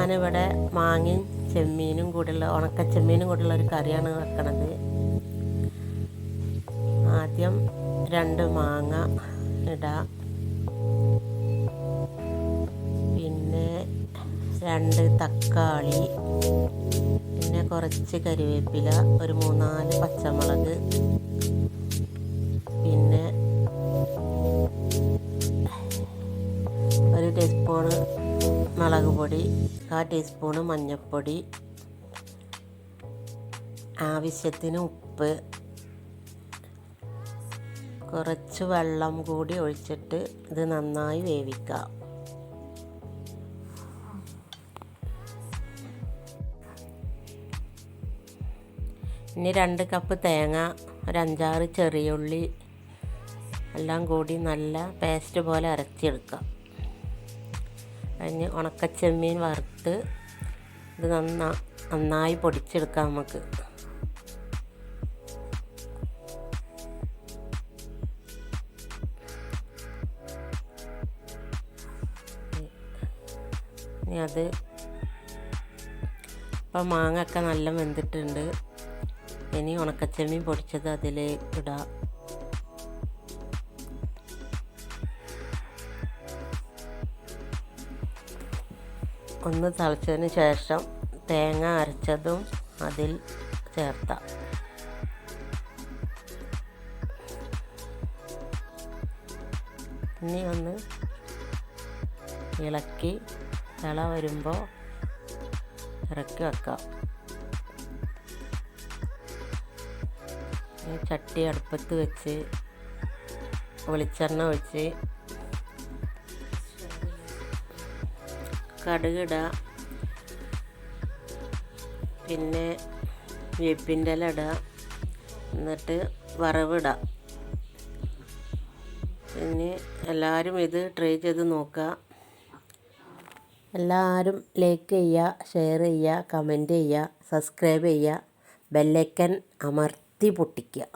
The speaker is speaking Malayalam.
ഞാനിവിടെ മാങ്ങയും ചെമ്മീനും കൂടെയുള്ള ഉണക്ക ചെമ്മീനും കൂടെയുള്ള ഒരു കറിയാണ് വെക്കണത്. ആദ്യം രണ്ട് മാങ്ങ ഇടാം. പിന്നെ രണ്ട് തക്കാളി പിന്നെ കുറച്ച് കരിവേപ്പില ഒരു മൂന്നാൽ പച്ചമുളക് പിന്നെ ഒരു ടീസ്പൂണ് മുളക് പൊടി കാ ടീസ്പൂണ് മഞ്ഞൾപ്പൊടി ആവശ്യത്തിന് ഉപ്പ് കുറച്ച് വെള്ളം കൂടി ഒഴിച്ചിട്ട് ഇത് നന്നായി വേവിക്കാം ഇനി രണ്ട് കപ്പ് തേങ്ങ ഒരു അഞ്ചാറ് ചെറിയുള്ളി എല്ലാം കൂടി നല്ല പേസ്റ്റ് പോലെ അരച്ചെടുക്കാം കഴിഞ്ഞ് ഉണക്കച്ചെമ്മീൻ വറുത്ത് ഇത് നന്നാ നന്നായി പൊടിച്ചെടുക്കാം നമുക്ക്. ഇനി അത് ഇപ്പം മാങ്ങ ഒക്കെ നല്ല വെന്തിട്ടുണ്ട്. ഇനി ഉണക്കച്ചെമ്മീൻ പൊടിച്ചത് അതിൽ ഇടാം. ഒന്ന് തിളച്ചതിന് ശേഷം തേങ്ങ അരച്ചതും അതിൽ ചേർത്താം. ഇനി ഒന്ന് ഇളക്കി തിള വരുമ്പോൾ ഇറക്കി വെക്കാം. ചട്ടി അടുപ്പത്ത് വെച്ച് വെളിച്ചെണ്ണ ഒഴിച്ച് കടുകിട. പിന്നെ വേപ്പിന്റെ ഇല ഇടുക എന്നിട്ട് വറവിടുക പിന്നെ എല്ലാവരും ഇത് ട്രൈ ചെയ്ത് നോക്കുക. എല്ലാവരും ലൈക്ക് ചെയ്യുക ഷെയർ ചെയ്യുക കമന്റ് ചെയ്യുക സബ്സ്ക്രൈബ് ചെയ്യുക. ബെല്ലൈക്കൻ അമർത്തി പൊട്ടിക്കുക.